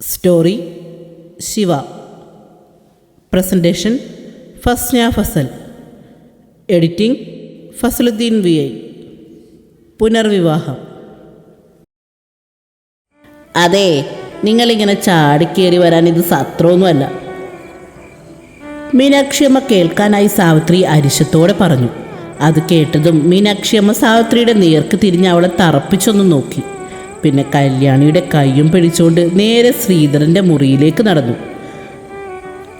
Story Shiva presentation Fasna Fasal editing Fasaluddeen V I പുനർവിവാഹം അതെ നിങ്ങളിങ്ങനെ ചാടിക്കേറി വരാൻ ഇത് സത്രമൊന്നുമല്ല മീനാക്ഷിയമ്മ കേൾക്കാനായി സാവിത്രി അരിശത്തോടെ പറഞ്ഞു. അത് കേട്ടതും മീനാക്ഷിയമ്മ സാവിത്രിയുടെ നേർക്ക് തിരിഞ്ഞ് അവളെ തറപ്പിച്ചൊന്ന് നോക്കി. പിന്നെ കല്യാണിയുടെ കൈയും പിടിച്ചുകൊണ്ട് നേരെ ശ്രീധരന്റെ മുറിയിലേക്ക് നടന്നു.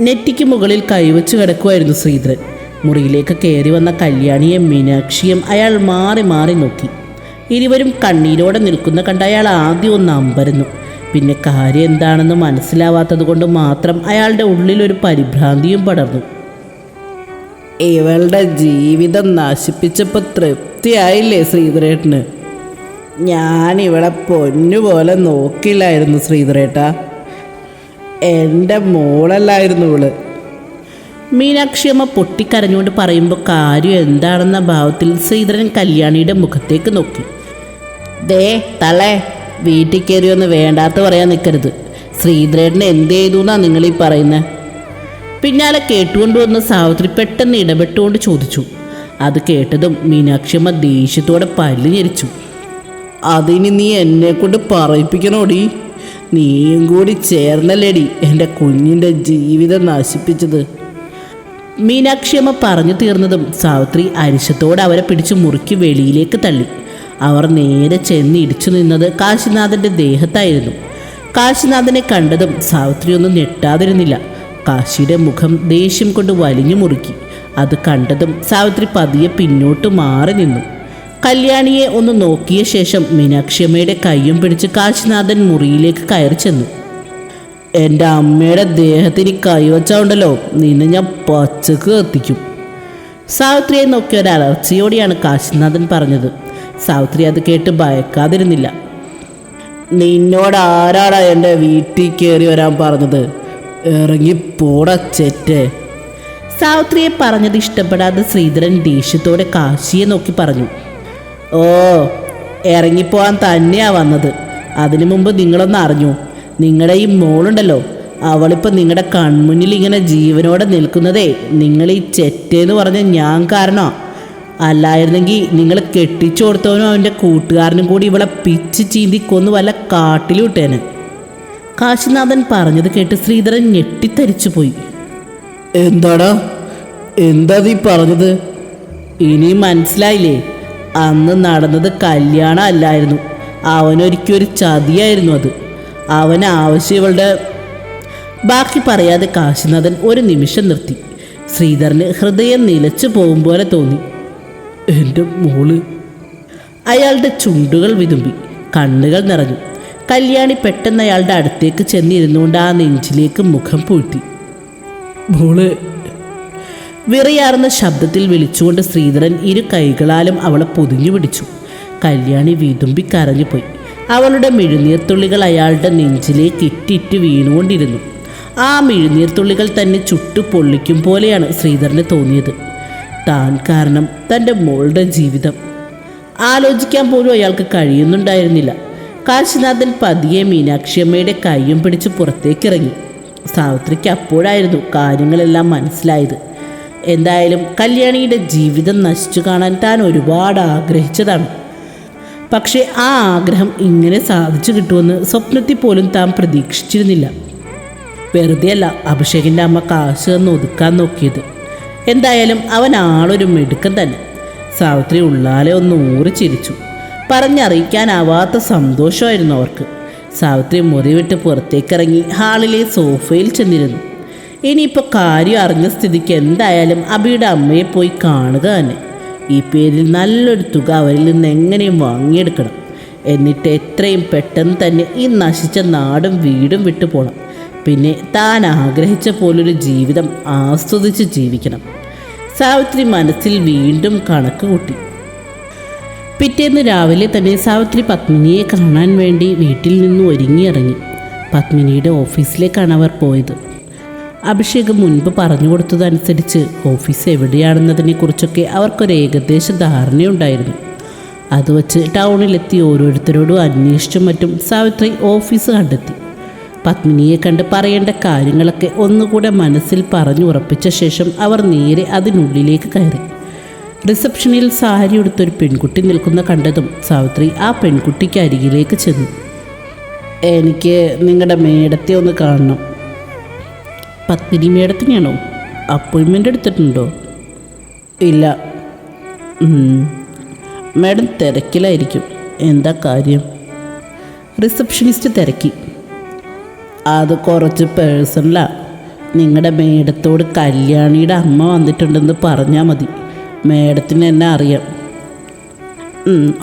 നെറ്റിക്ക് മുകളിൽ കൈവച്ച് കിടക്കുമായിരുന്നു ശ്രീധരൻ. മുറിയിലേക്ക് കയറി വന്ന കല്യാണിയെ മീനാക്ഷിയും അയാൾ മാറി മാറി നോക്കി. ഇരുവരും കണ്ണീരോടെ നിൽക്കുന്ന കണ്ട് അയാൾ ആദ്യം ഒന്ന് അമ്പരുന്നു. പിന്നെ കാര്യം എന്താണെന്ന് മനസ്സിലാവാത്തത് കൊണ്ട് മാത്രം അയാളുടെ ഉള്ളിലൊരു പരിഭ്രാന്തിയും പടർന്നു. ഇവളുടെ ജീവിതം നശിപ്പിച്ചപ്പോൾ തൃപ്തിയായില്ലേ ശ്രീധരേട്ടന്? ഞാൻ ഇവളെ പൊന്നുപോലെ നോക്കില്ലായിരുന്നു ശ്രീധരേട്ട. എന്റെ മോളല്ലായിരുന്നു ഇവൾ. മീനാക്ഷിയമ്മ പൊട്ടിക്കരഞ്ഞുകൊണ്ട് പറയുമ്പോൾ കാര്യം എന്താണെന്ന ഭാവത്തിൽ ശ്രീധരൻ കല്യാണിയുടെ മുഖത്തേക്ക് നോക്കി. ദേ തളേ വീട്ടിൽ കയറിയൊന്ന് വേണ്ടാത്ത പറയാൻ നിൽക്കരുത് ശ്രീധരേട്ടനെ എന്ത് ചെയ്തു എന്നാണ് നിങ്ങളീ പറയുന്നത് പിന്നാലെ കേട്ടുകൊണ്ട് വന്ന സാവിത്രി പെട്ടെന്ന് ഇടപെട്ടുകൊണ്ട് ചോദിച്ചു. അത് കേട്ടതും മീനാക്ഷിയമ്മ ദേഷ്യത്തോടെ പല്ല് ഞെരിച്ചു. അതിന് നീ എന്നെ കൊണ്ട് പറയിപ്പിക്കണോടി? നീയും കൂടി ചേർന്നല്ലേടി എന്റെ കുഞ്ഞിന്റെ ജീവിതം നശിപ്പിച്ചത്. മീനാക്ഷിയമ്മ പറഞ്ഞു തീർന്നതും സാവിത്രി അരിശത്തോടെ അവരെ പിടിച്ച് മുറുക്കി വെളിയിലേക്ക് തള്ളി. അവർ നേരെ ചെന്ന് ഇടിച്ചു നിന്നത് കാശിനാഥന്റെ ദേഹത്തായിരുന്നു. കാശിനാഥനെ കണ്ടതും സാവിത്രി ഒന്നും ഞെട്ടാതിരുന്നില്ല. കാശിയുടെ മുഖം ദേഷ്യം കൊണ്ട് വലിഞ്ഞു മുറുക്കി. അത് കണ്ടതും സാവിത്രി പതിയെ പിന്നോട്ട് മാറി നിന്നു. കല്യാണിയെ ഒന്ന് നോക്കിയ ശേഷം മീനാക്ഷിയമ്മയുടെ കൈയും പിടിച്ച് കാശിനാഥൻ മുറിയിലേക്ക് കയറി ചെന്നു. എന്റെ അമ്മയുടെ ദേഹത്തിന് കൈവച്ചുണ്ടല്ലോ നിന്നെ ഞാൻ പച്ചക്ക് കത്തിക്കും. സാവിത്രിയെ നോക്കിയ ഒരു അലർച്ചയോടെയാണ് കാശിനാഥൻ പറഞ്ഞത്. സാവിത്രി അത് കേട്ട് ഭയക്കാതിരുന്നില്ല. നിന്നോട് ആരാടാ എന്റെ വീട്ടിൽ കയറി വരാൻ പറഞ്ഞത്? ഇറങ്ങി പോടാ ചെറ്റേ സാവിത്രിയെ പറഞ്ഞത് ഇഷ്ടപ്പെടാതെ ശ്രീധരൻ ദേഷ്യത്തോടെ കാശിയെ നോക്കി പറഞ്ഞു. ഓ ഇറങ്ങിപ്പോവാൻ തന്നെയാ വന്നത്. അതിനു മുമ്പ് നിങ്ങളൊന്ന് അറിഞ്ഞു. നിങ്ങളുടെ ഈ മോളുണ്ടല്ലോ. അവളിപ്പോൾ നിങ്ങളുടെ കൺമുന്നിൽ ഇങ്ങനെ ജീവനോടെ നിൽക്കുന്നതേ. നിങ്ങൾ ഈ ചെറ്റേന്ന് പറഞ്ഞ ഞാൻ കാരണോ. അല്ലായിരുന്നെങ്കിൽ നിങ്ങൾ കെട്ടിച്ചു കൊടുത്തവനും അവന്റെ കൂട്ടുകാരനും കൂടി ഇവളെ പിച്ച് ചീന്തി കൊന്നു വല്ല കാട്ടിലും ഇട്ടേനെ. കാശിനാഥൻ പറഞ്ഞത് കേട്ട് ശ്രീധരൻ ഞെട്ടിത്തരിച്ചു പോയി. എന്താടാ? എന്താ നീ പറഞ്ഞത്? ഇനി മനസ്സിലായില്ലേ? അന്ന് നടന്നത് കല്യാണം അല്ലായിരുന്നു അവനൊരിക്കൊരു ചതിയായിരുന്നു അത്. അവൻ ആവശ്യം ഇവളുടെ ബാക്കി പറയാതെ കാശിനാഥൻ ഒരു നിമിഷം നിർത്തി. ശ്രീധരന് ഹൃദയം നിലച്ചു പോകും പോലെ തോന്നി. എന്റെ മോൾ. അയാളുടെ ചുണ്ടുകൾ വിതുമ്പി കണ്ണുകൾ നിറഞ്ഞു. കല്യാണി പെട്ടെന്ന് അയാളുടെ അടുത്തേക്ക് ചെന്നിരുന്നുകൊണ്ട് ആ നെഞ്ചിലേക്ക് മുഖം പൂട്ടി. മോൾ വിറയാർന്ന ശബ്ദത്തിൽ വിളിച്ചുകൊണ്ട് ശ്രീധരൻ ഇരു കൈകളാലും അവളെ പൊതിഞ്ഞു പിടിച്ചു. കല്യാണി വീതുമ്പി കരഞ്ഞുപോയി അവളുടെ മിഴുനീർത്തുള്ളികൾ അയാളുടെ നെഞ്ചിലേക്ക് ഇറ്റിറ്റ് വീണുകൊണ്ടിരുന്നു. ആ മിഴുനീർത്തുള്ളികൾ തന്നെ ചുട്ടു പൊള്ളിക്കും പോലെയാണ് ശ്രീധരന് തോന്നിയത്. താൻ കാരണം തന്റെ മോളുടെ ജീവിതം. ആലോചിക്കാൻ പോലും അയാൾക്ക് കഴിയുന്നുണ്ടായിരുന്നില്ല. കാശിനാഥൻ പതിയെ മീനാക്ഷിയമ്മയുടെ കൈയും പിടിച്ച് പുറത്തേക്കിറങ്ങി. സാവിത്രിക്ക് അപ്പോഴായിരുന്നു കാര്യങ്ങളെല്ലാം മനസ്സിലായത്. എന്തായാലും കല്യാണിയുടെ ജീവിതം നശിച്ചു കാണാൻ താൻ ഒരുപാട് ആഗ്രഹിച്ചതാണ്. പക്ഷേ ആ ആഗ്രഹം ഇങ്ങനെ സാധിച്ചു കിട്ടുമെന്ന് സ്വപ്നത്തിൽ പോലും താൻ പ്രതീക്ഷിച്ചിരുന്നില്ല. വെറുതെയല്ല അഭിഷേകിന്റെ അമ്മ കാശ് എന്ന് ഒതുക്കാൻ നോക്കിയത്. എന്തായാലും അവൻ ആളൊരു മിടുക്കൻ തന്നെ. സാവിത്രി ഉള്ളാലെ ഒന്ന് ഊറി ചിരിച്ചു പറഞ്ഞറിയിക്കാനാവാത്ത സന്തോഷമായിരുന്നു അവർക്ക്. സാവിത്രി മുറി വിട്ട് പുറത്തേക്കിറങ്ങി ഹാളിലെ സോഫയിൽ ചെന്നിരുന്നു. ഇനിയിപ്പോൾ കാര്യം അറിഞ്ഞ സ്ഥിതിക്ക് എന്തായാലും അബിയുടെ അമ്മയെ പോയി കാണുക തന്നെ. ഈ പേരിൽ നല്ലൊരു തുക അവരിൽ നിന്ന് എങ്ങനെയും വാങ്ങിയെടുക്കണം. എന്നിട്ട് എത്രയും പെട്ടെന്ന് തന്നെ ഈ നശിച്ച നാടും വീടും വിട്ടു പോകണം പിന്നെ താൻ ആഗ്രഹിച്ച പോലൊരു ജീവിതം ആസ്വദിച്ച് ജീവിക്കണം. സാവിത്രി മനസ്സിൽ വീണ്ടും കണക്ക് കൂട്ടി. പിറ്റേന്ന് രാവിലെ തന്നെ സാവിത്രി പത്മിനിയെ കാണാൻ വേണ്ടി വീട്ടിൽ നിന്ന് ഒരുങ്ങിയിറങ്ങി. പത്മിനിയുടെ ഓഫീസിലേക്കാണ് അവർ പോയത്. അഭിഷേക് മുൻപ് പറഞ്ഞു കൊടുത്തതനുസരിച്ച് ഓഫീസ് എവിടെയാണെന്നതിനെക്കുറിച്ചൊക്കെ അവർക്കൊരു ഏകദേശ ധാരണയുണ്ടായിരുന്നു. അത് വച്ച് ടൗണിലെത്തി ഓരോരുത്തരോടും അന്വേഷിച്ചും മറ്റും സാവിത്രി ഓഫീസ് കണ്ടെത്തി. പത്മിനിയെ കണ്ട് പറയേണ്ട കാര്യങ്ങളൊക്കെ ഒന്നുകൂടെ മനസ്സിൽ പറഞ്ഞുറപ്പിച്ച ശേഷം അവർ നേരെ അതിനുള്ളിലേക്ക് കയറി. റിസപ്ഷനിൽ സാരി ഉടുത്തൊരു പെൺകുട്ടി നിൽക്കുന്ന കണ്ടതും സാവിത്രി ആ പെൺകുട്ടിക്ക് അരികിലേക്ക് ചെന്നു. എനിക്ക് നിങ്ങളുടെ മേടത്തെ ഒന്ന് കാണണം. പത്മിനി മേടത്തിനെയാണോ അപ്പോയിൻമെന്റ് എടുത്തിട്ടുണ്ടോ? ഇല്ല. മാഡം തിരക്കിലായിരിക്കും. എന്താ കാര്യം? റിസപ്ഷനിസ്റ്റ് തിരക്കി. അത് കുറച്ച് പേഴ്സണലാണ് നിങ്ങളുടെ മേഡത്തോട് കല്യാണിയുടെ അമ്മ വന്നിട്ടുണ്ടെന്ന് പറഞ്ഞാൽ മതി. മേഡത്തിന് എന്നെ അറിയാം.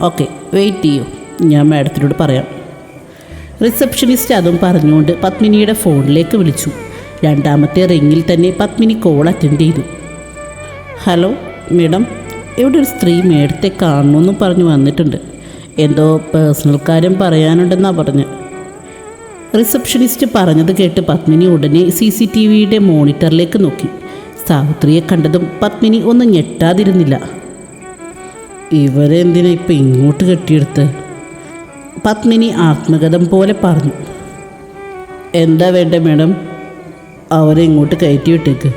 ഓക്കെ വെയിറ്റ് ചെയ്യൂ. ഞാൻ മേഡത്തിനോട് പറയാം. റിസപ്ഷനിസ്റ്റ് അതും പറഞ്ഞുകൊണ്ട് പത്മിനിയുടെ ഫോണിലേക്ക് വിളിച്ചു. രണ്ടാമത്തെ റിങ്ങിൽ തന്നെ പത്മിനി കോൾ അറ്റൻഡ് ചെയ്തു. ഹലോ മേഡം ഇവിടെ ഒരു സ്ത്രീ മേഡത്തെ കാണണമെന്നും പറഞ്ഞു വന്നിട്ടുണ്ട്. എന്തോ പേഴ്സണൽ കാര്യം പറയാനുണ്ടെന്നാണ് പറഞ്ഞ്. റിസപ്ഷനിസ്റ്റ് പറഞ്ഞത് കേട്ട് പത്മിനി ഉടനെ സി സി ടി വിയുടെ മോണിറ്ററിലേക്ക് നോക്കി. സാവിത്രിയെ കണ്ടതും പത്മിനി ഒന്നും ഞെട്ടാതിരുന്നില്ല. ഇവരെന്തിനാ ഇപ്പം ഇങ്ങോട്ട് കെട്ടിയെടുത്ത്? പത്മിനി ആത്മഗതം പോലെ പറഞ്ഞു. എന്താ വേണ്ടേ മേഡം? അവരെ ഇങ്ങോട്ട് കയറ്റി വിട്ടേക്ക്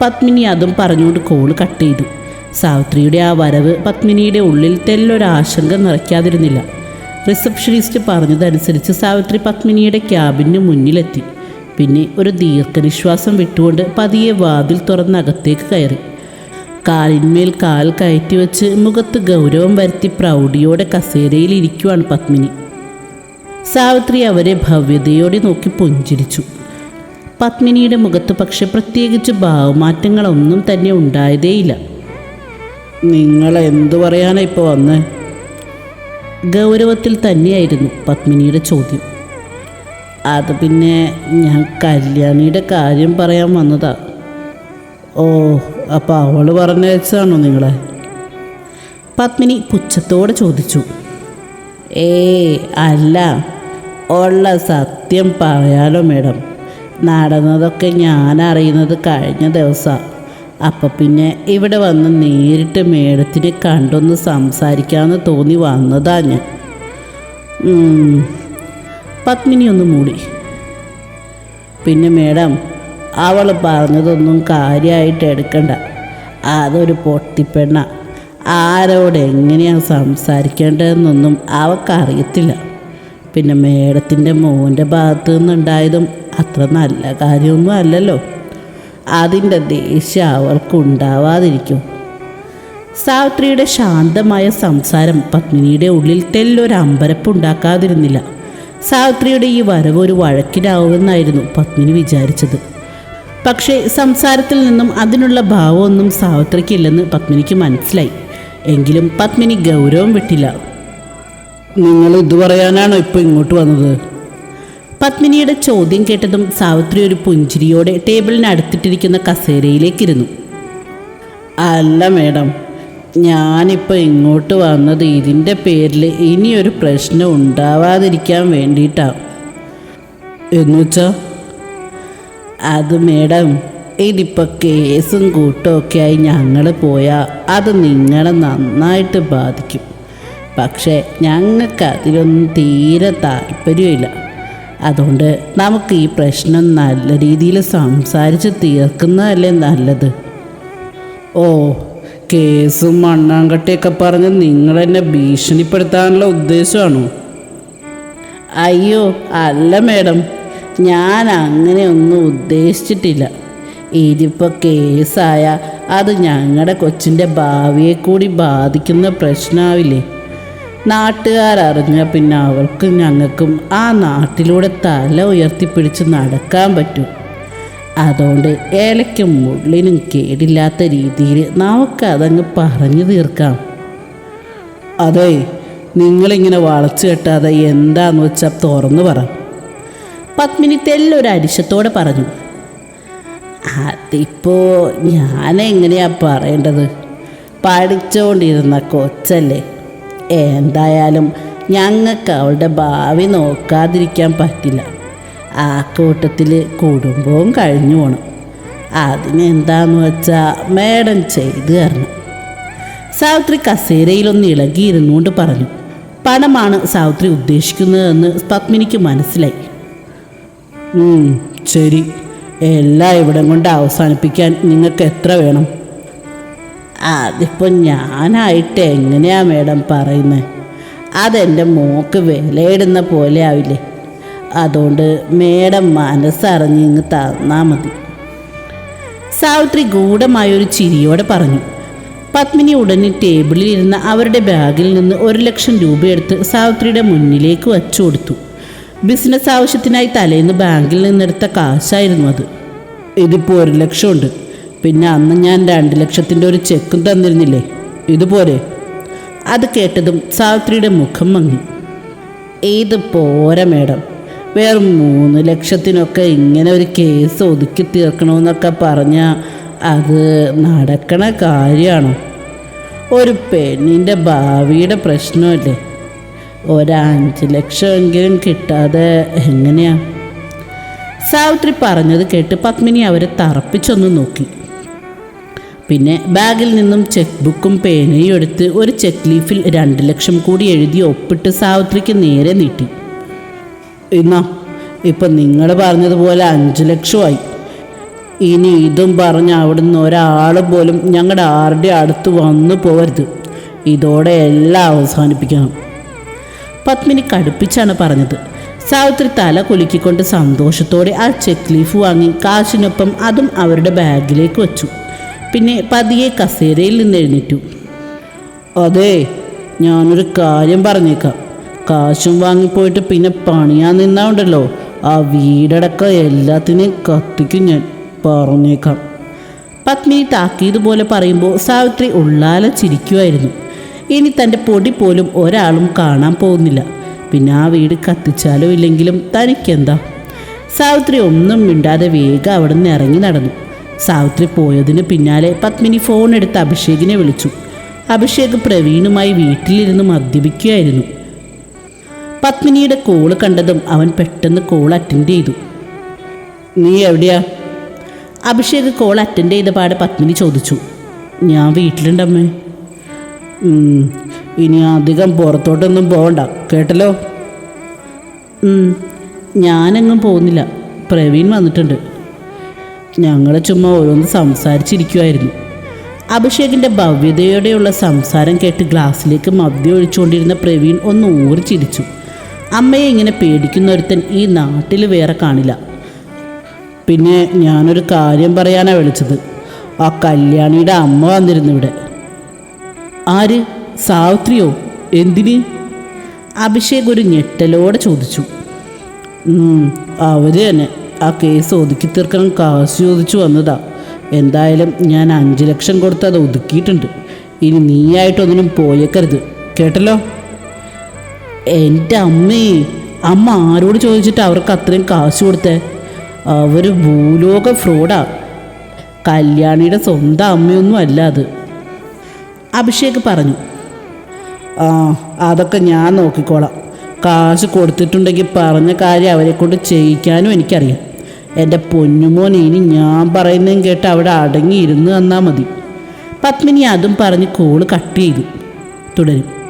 പത്മിനി അതും പറഞ്ഞുകൊണ്ട് കോൾ കട്ട് ചെയ്തു. സാവിത്രിയുടെ ആ വരവ് പത്മിനിയുടെ ഉള്ളിൽ തെല്ലൊരാശങ്ക നിറയ്ക്കാതിരുന്നില്ല. റിസപ്ഷനിസ്റ്റ് പറഞ്ഞതനുസരിച്ച് സാവിത്രി പത്മിനിയുടെ ക്യാബിന് മുന്നിലെത്തി. പിന്നെ ഒരു ദീർഘനിശ്വാസം വിട്ടുകൊണ്ട് പതിയെ വാതിൽ തുറന്നകത്തേക്ക് കയറി. കാലിന്മേൽ കാൽ കയറ്റി വെച്ച് മുഖത്ത് ഗൗരവം വരുത്തി പ്രൗഢിയോടെ കസേരയിൽ ഇരിക്കുവാണ് പത്മിനി. സാവിത്രി അവരെ ഭവ്യതയോടെ നോക്കി പുഞ്ചിരിച്ചു. പത്മിനിയുടെ മുഖത്ത് പക്ഷെ പ്രത്യേകിച്ച് ഭാവമാറ്റങ്ങളൊന്നും തന്നെ ഉണ്ടായതേയില്ല. നിങ്ങൾ എന്തു പറയാനാ ഇപ്പോൾ വന്ന്? ഗൗരവത്തിൽ തന്നെയായിരുന്നു പത്മിനിയുടെ ചോദ്യം. അത് പിന്നെ ഞാൻ കല്യാണിയുടെ കാര്യം പറയാൻ വന്നതാ. ഓ അപ്പോൾ അവൾ പറഞ്ഞയച്ചാണോ നിങ്ങളെ? പത്മിനി പുച്ഛത്തോടെ ചോദിച്ചു. ഏ അല്ല ഉള്ള സത്യം പറയാലോ മേഡം. നടന്നതൊക്കെ ഞാൻ അറിയുന്നത് കഴിഞ്ഞ ദിവസമാണ് അപ്പം പിന്നെ ഇവിടെ വന്ന് നേരിട്ട് മേഡത്തിനെ കണ്ടൊന്ന് സംസാരിക്കാമെന്ന് തോന്നി വന്നതാ ഞാൻ. പത്മിനി ഒന്ന് മൂടി. പിന്നെ മേഡം അവൾ പറഞ്ഞതൊന്നും കാര്യമായിട്ട് എടുക്കണ്ട. അതൊരു പൊട്ടിപ്പെണ്ണ. ആരോട് എങ്ങനെയാണ് സംസാരിക്കേണ്ടതെന്നൊന്നും അവൾക്കറിയത്തില്ല. പിന്നെ മേഡത്തിന്റെ മോന്റെ ഭാഗത്തു നിന്നുണ്ടായതും അത്ര നല്ല കാര്യമൊന്നും അല്ലല്ലോ. അതിന്റെ ദേഷ്യം അവൾക്കുണ്ടാവാതിരിക്കും സാവിത്രിയുടെ ശാന്തമായ സംസാരം പത്മിനിയുടെ ഉള്ളിൽ തെല്ലൊരു അമ്പരപ്പുണ്ടാക്കാതിരുന്നില്ല സാവിത്രിയുടെ ഈ വരവ് ഒരു വഴക്കിലാവുമെന്നായിരുന്നു പത്മിനി വിചാരിച്ചത്. പക്ഷേ സംസാരത്തിൽ നിന്നും അതിനുള്ള ഭാവമൊന്നും സാവിത്രിക്കില്ലെന്ന് പത്മിനിക്ക് മനസ്സിലായി. എങ്കിലും പത്മിനി ഗൗരവം വിട്ടില്ല. നിങ്ങൾ ഇത് പറയാനാണോ ഇപ്പോൾ ഇങ്ങോട്ട് വന്നത്? പത്മിനിയുടെ ചോദ്യം കേട്ടതും സാവിത്രി ഒരു പുഞ്ചിരിയോടെ ടേബിളിന് അടുത്തിട്ടിരിക്കുന്ന കസേരയിലേക്കിരുന്നു. അല്ല മേഡം. ഞാനിപ്പോൾ ഇങ്ങോട്ട് വന്നത് ഇതിന്റെ പേരിൽ ഇനിയൊരു പ്രശ്നം ഉണ്ടാവാതിരിക്കാൻ വേണ്ടിയിട്ടാണ് എന്നുവെച്ചോ അത് മേഡം ഇതിപ്പോൾ കേസും കൂട്ടമൊക്കെ ആയി ഞങ്ങൾ പോയാൽ അത് നിങ്ങളെ നന്നായിട്ട് ബാധിക്കും. പക്ഷേ ഞങ്ങൾക്ക് അതിലൊന്നും തീരെ താല്പര്യമില്ല. അതുകൊണ്ട് നമുക്ക് ഈ പ്രശ്നം നല്ല രീതിയിൽ സംസാരിച്ച് തീർക്കുന്നതല്ലേ നല്ലത്. ഓ കേസും മണ്ണാങ്കട്ടിയൊക്കെ പറഞ്ഞ് നിങ്ങളെന്നെ ഭീഷണിപ്പെടുത്താനുള്ള ഉദ്ദേശമാണോ അയ്യോ അല്ല മേഡം. ഞാൻ അങ്ങനെയൊന്നും ഉദ്ദേശിച്ചിട്ടില്ല. ഇതിപ്പോൾ കേസായ അത് ഞങ്ങളുടെ കൊച്ചിന്റെ ഭാവിയെ കൂടി ബാധിക്കുന്ന പ്രശ്നമാവില്ലേ നാട്ടുകാരറിഞ്ഞ പിന്നെ അവർക്കും ഞങ്ങൾക്കും ആ നാട്ടിലൂടെ തല ഉയർത്തിപ്പിടിച്ച് നടക്കാൻ പറ്റും. അതുകൊണ്ട് ഏലയ്ക്കും മുള്ളിനും കേടില്ലാത്ത രീതിയിൽ നമുക്കതങ്ങ് പറഞ്ഞു തീർക്കാം. അതെ നിങ്ങളിങ്ങനെ വളച്ചു കെട്ടാതെ എന്താന്ന് വെച്ചാൽ തുറന്നു പറ. പത്മിനി തെല്ലൊരു അരിശത്തോടെ പറഞ്ഞു. അതിപ്പോ ഞാൻ എങ്ങനെയാ പറയേണ്ടത്? പഠിച്ചുകൊണ്ടിരുന്ന കൊച്ചല്ലേ. എന്തായാലും ഞങ്ങൾക്ക് അവളുടെ ഭാവി നോക്കാതിരിക്കാൻ പറ്റില്ല. ആ കൂട്ടത്തിൽ കുടുംബവും കഴിഞ്ഞു പോണം. അതിനെന്താന്ന് വെച്ചാൽ മേഡം ചെയ്ത് തരണം. സാവിത്രി കസേരയിലൊന്ന് ഇളകിയിരുന്നുകൊണ്ട് പറഞ്ഞു പണമാണ് സാവിത്രി ഉദ്ദേശിക്കുന്നതെന്ന് പത്മിനിക്ക് മനസ്സിലായി. ശരി. എല്ലാം ഇവിടം കൊണ്ട് അവസാനിപ്പിക്കാൻ നിങ്ങൾക്ക് എത്ര വേണം? അതിപ്പോൾ ഞാനായിട്ട് എങ്ങനെയാ മേഡം പറയുന്നത് അതെന്റെ മോക്ക് വിലയിടുന്ന പോലെ ആവില്ലേ? അതുകൊണ്ട് മേഡം മനസ്സറിഞ്ഞ് ഇങ്ങ് തന്നാൽ മതി. സാവിത്രി ഗൂഢമായൊരു ചിരിയോടെ പറഞ്ഞു. പത്മിനി ഉടനെ ടേബിളിൽ ഇരുന്ന അവരുടെ ബാഗിൽ നിന്ന് ഒരു ലക്ഷം രൂപയെടുത്ത് സാവിത്രിയുടെ മുന്നിലേക്ക് വച്ചു കൊടുത്തു. ബിസിനസ് ആവശ്യത്തിനായി തലേന്ന് ബാങ്കിൽ നിന്നെടുത്ത കാശായിരുന്നു അത്. ഇതിപ്പോൾ ഒരു ലക്ഷമുണ്ട്. പിന്നെ അന്ന് ഞാൻ രണ്ട് ലക്ഷത്തിന്റെ ഒരു ചെക്കും തന്നിരുന്നില്ലേ? ഇതുപോലെ. അത് കേട്ടതും സാവിത്രിയുടെ മുഖം മങ്ങി. ഇത് പോരാ മേഡം. വെറും മൂന്ന് ലക്ഷത്തിനൊക്കെ ഇങ്ങനെ ഒരു കേസ് ഒതുക്കി തീർക്കണമെന്നൊക്കെ പറഞ്ഞാൽ അത് നടക്കണ കാര്യമാണ് ഒരു പെണ്ണിന്റെ ഭാവിയുടെ പ്രശ്നമല്ലേ? ഒരഞ്ച് ലക്ഷമെങ്കിലും കിട്ടാതെ എങ്ങനെയാ? സാവിത്രി പറഞ്ഞത് കേട്ട് പത്മിനി അവരെ തറപ്പിച്ചൊന്ന് നോക്കി. പിന്നെ ബാഗിൽ നിന്നും ചെക്ക് ബുക്കും പേനയും എടുത്ത് ഒരു ചെക്ക് ലീഫിൽ രണ്ട് ലക്ഷം കൂടി എഴുതി ഒപ്പിട്ട് സാവിത്രിക്ക് നേരെ നീട്ടി. എന്നാ ഇപ്പം നിങ്ങൾ പറഞ്ഞതുപോലെ അഞ്ച് ലക്ഷമായി. ഇനി ഇതും പറഞ്ഞ് അവിടുന്ന് ഒരാൾ പോലും ഞങ്ങളുടെ ആരുടെ അടുത്ത് വന്നു പോകരുത് ഇതോടെ എല്ലാം അവസാനിപ്പിക്കണം. പത്മിനി കടുപ്പിച്ചാണ് പറഞ്ഞത്. സാവിത്രി തല കുലുക്കിക്കൊണ്ട് സന്തോഷത്തോടെ ആ ചെക്ക് ലീഫ് വാങ്ങി കാശിനൊപ്പം അതും അവരുടെ ബാഗിലേക്ക് വച്ചു. പിന്നെ പതിയെ കസേരയിൽ നിന്ന് എഴുന്നേറ്റു. അതെ ഞാനൊരു കാര്യം പറഞ്ഞേക്കാം. കാശും വാങ്ങിപ്പോയിട്ട് പിന്നെ പണിയാൻ നിന്നാണ്ടല്ലോ ആ വീടടക്കം എല്ലാത്തിനെയും കത്തിക്കും ഞാൻ. പറഞ്ഞേക്കാം. പത്മിനി താക്കീതുപോലെ പറയുമ്പോൾ സാവിത്രി ഉള്ളാല ചിരിക്കുമായിരുന്നു ഇനി തന്റെ പൊടി പോലും ഒരാളും കാണാൻ പോകുന്നില്ല. പിന്നെ ആ വീട് കത്തിച്ചാലോ ഇല്ലെങ്കിലും തനിക്കെന്താ? സാവിത്രി ഒന്നും മിണ്ടാതെ വേഗം അവിടെ നിന്ന് ഇറങ്ങി നടന്നു. സാവിത്രി പോയതിന് പിന്നാലെ പത്മിനി ഫോൺ എടുത്ത് അഭിഷേകിനെ വിളിച്ചു. അഭിഷേക് പ്രവീണുമായി വീട്ടിലിരുന്ന് മദ്യപിക്കുകയായിരുന്നു. പത്മിനിയുടെ കോൾ കണ്ടതും അവൻ പെട്ടെന്ന് കോൾ അറ്റൻഡ് ചെയ്തു. നീ എവിടെയാ? അഭിഷേക് കോൾ അറ്റൻഡ് ചെയ്ത പാടെ പത്മിനി ചോദിച്ചു. ഞാൻ വീട്ടിലുണ്ടമ്മേ. ഇനി അധികം പുറത്തോട്ടൊന്നും പോകണ്ട കേട്ടല്ലോ? ഞാനെങ്ങും പോകുന്നില്ല. പ്രവീൺ വന്നിട്ടുണ്ട്. ഞങ്ങൾ ചുമ്മാ ഓരോന്ന് സംസാരിച്ചിരിക്കുമായിരുന്നു അഭിഷേകിന്റെ ഭവ്യതയോടെയുള്ള സംസാരം കേട്ട് ഗ്ലാസ്സിലേക്ക് മദ്യം ഒഴിച്ചുകൊണ്ടിരുന്ന പ്രവീൺ ഒന്ന് ഊറി ചിരിച്ചു അമ്മയെ ഇങ്ങനെ പേടിക്കുന്ന ഒരുത്തൻ ഈ നാട്ടിൽ വേറെ കാണില്ല. പിന്നെ ഞാനൊരു കാര്യം പറയാനാണ് വിളിച്ചത്. ആ കല്യാണിയുടെ അമ്മ വന്നിരുന്നു ഇവിടെ. ആര്? സാവിത്രിയോ? എന്തിന്? അഭിഷേക് ഒരു ഞെട്ടലോടെ ചോദിച്ചു. അവർ തന്നെ. ആ കേസ് ഒതുക്കി തീർക്കണം കാശ് ചോദിച്ചു വന്നതാ. എന്തായാലും ഞാൻ അഞ്ച് ലക്ഷം കൊടുത്ത് അത് ഒതുക്കിയിട്ടുണ്ട്. ഇനി നീയായിട്ടൊന്നിനും പോയേക്കരുത്. കേട്ടല്ലോ? എന്റെ അമ്മേ അമ്മ ആരോട് ചോദിച്ചിട്ട് അവർക്ക് അത്രയും കാശ് കൊടുത്തേ? അവർ ഭൂലോക ഫ്രോഡാ. കല്യാണിയുടെ സ്വന്തം അമ്മയൊന്നും അല്ല അത്. അഭിഷേക് പറഞ്ഞു ആ അതൊക്കെ ഞാൻ നോക്കിക്കോളാം. കാശ് കൊടുത്തിട്ടുണ്ടെങ്കിൽ പറഞ്ഞ കാര്യം അവരെ കൊണ്ട് ചെയ്യിക്കാനും എനിക്കറിയാം. എന്റെ പൊന്നുമോൻ ഇനി ഞാൻ പറയുന്നതും കേട്ട് അവിടെ അടങ്ങിയിരുന്ന് തന്നാൽ മതി. പത്മിനി അതും പറഞ്ഞ് കോൾ കട്ട് ചെയ്തു. തുടരും.